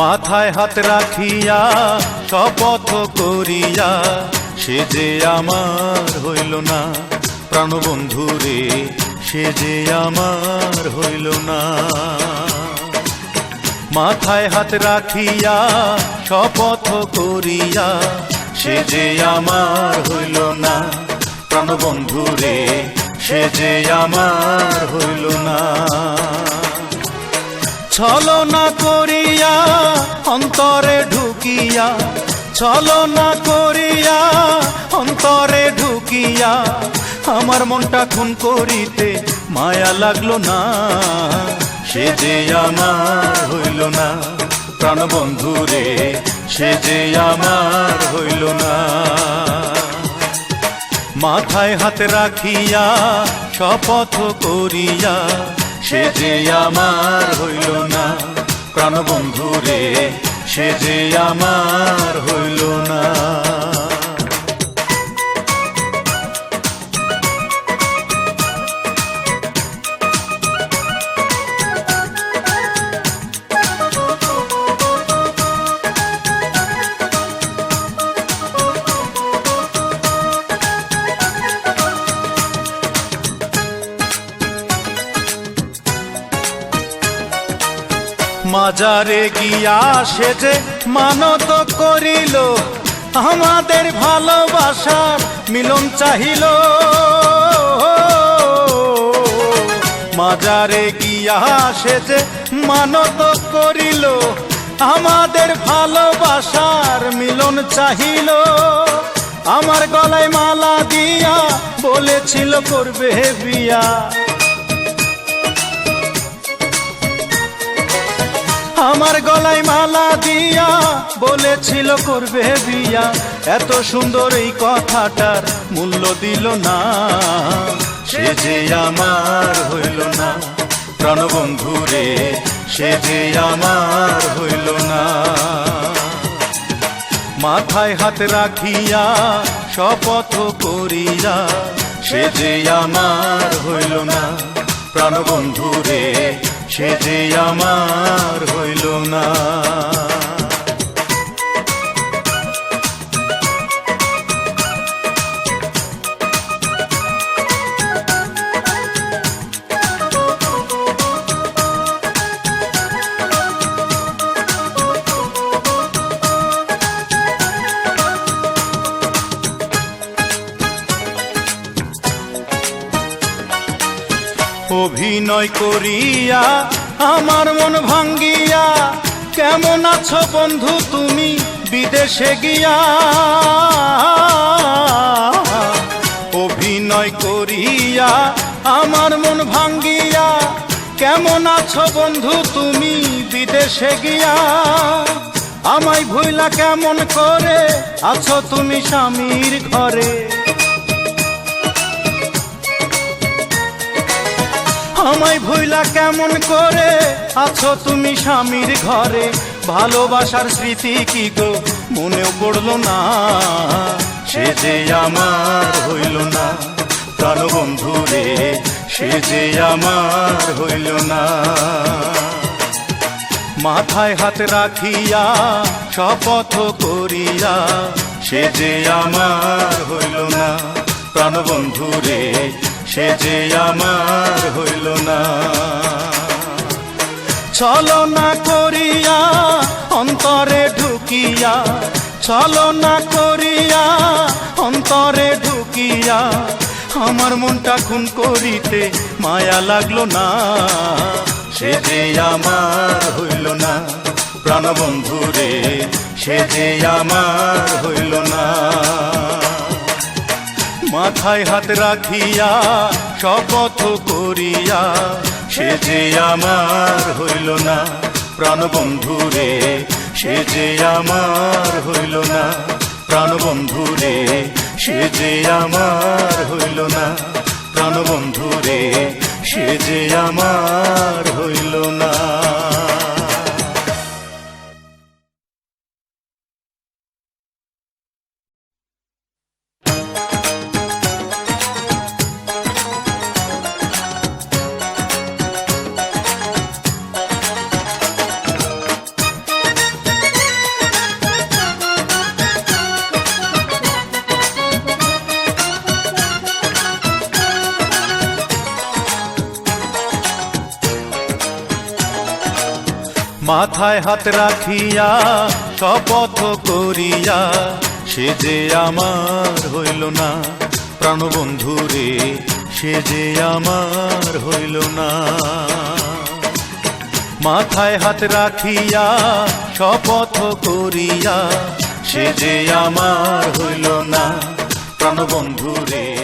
মাথায় হাত রাখিয়া, শপথ করিয়া, সে যে আমার হইল না। প্রাণবন্ধু রে, সে যে আমার হইল না। মাথায় হাত রাখিয়া, শপথ করিয়া, সে যে আমার হইল না। প্রাণবন্ধু রে, সে যে আমার হইল না। ছলনা করিয়া অন্তরে ঢুকিয়া, ছলনা করিয়া অন্তরে ঢুকিয়া, আমার মনটা খুন করিতে মায়া লাগল না। সে যে আমার হইল না প্রাণবন্ধু রে, সে যে আমার হইল না। মাথায় হাত রাখিয়া, শপথ করিয়া সে যে আমার হইল না প্রাণবন্ধু রে সে যে আমার হইল না। মাজারে গিয়া সে যে মানত করিল। আমাদের ভালোবাসার মিলন চাহিল। মাজারে গিয়া সে যে মানত করিল। আমাদের ভালোবাসার মিলন চাহিল। আমার গলায় মালা দিয়া বলেছিল, করবে বিয়া। আমার গলায় মালা দিয়া বলেছিল, করবে বিয়া। এত সুন্দর এই কথাটার মূল্য দিল না। সে যে আমার হইল না প্রাণবন্ধু রে সে যে আমার হইল না। মাথায় হাত রাখিয়া শপথ করিয়া সে যে আমার হইল না প্রাণবন্ধু রে সে যে আমার হইল না। অভিনয় করিয়া আমার মন ভাঙ্গিয়া, কেমন আছো বন্ধু তুমি বিদেশে গিয়া? অভিনয় করিয়া আমার মন ভাঙ্গিয়া, কেমন আছো বন্ধু তুমি বিদেশে গিয়া? আমায় ভুইলা কেমন করে আছো তুমি স্বামীর ঘরে? আমায় ভুইলা কেমন করে? আছো তুমি স্বামীর ঘরে, ভালোবাসার স্মৃতি কি গো? মনেও পড়ল না, সে যে আমার হইল না। প্রাণবন্ধু রে, সে যে আমার হইল না। মাথায় হাত রাখিয়া, শপথ করিয়া, সে যে আমার হইল না। প্রাণবন্ধু রে সে যে আমার হইল না। ছলনা করিয়া অন্তরে ঢুকিয়া ছলনা করিয়া অন্তরে ঢুকিয়া, আমার মনটা খুন করিতে মায়া লাগল না। সে যে আমার হইল না, প্রাণবন্ধু রে, সে যে আমার হইল না। মাথায় হাত রাখিয়া, শপথ করিয়া, সে যে আমার হইল না প্রাণবন্ধু রে সে যে আমার হইল না প্রাণবন্ধু রে সে যে আমার হইল না প্রাণবন্ধু রে সে যে আমার মাথায় হাত রাখিয়া, শপথ করিয়া, সে যে আমার হইল না। প্রাণবন্ধু রে, সে যে আমার হইল না। মাথায় হাত রাখিয়া, শপথ করিয়া, সে যে আমার হইল না। প্রাণবন্ধু রে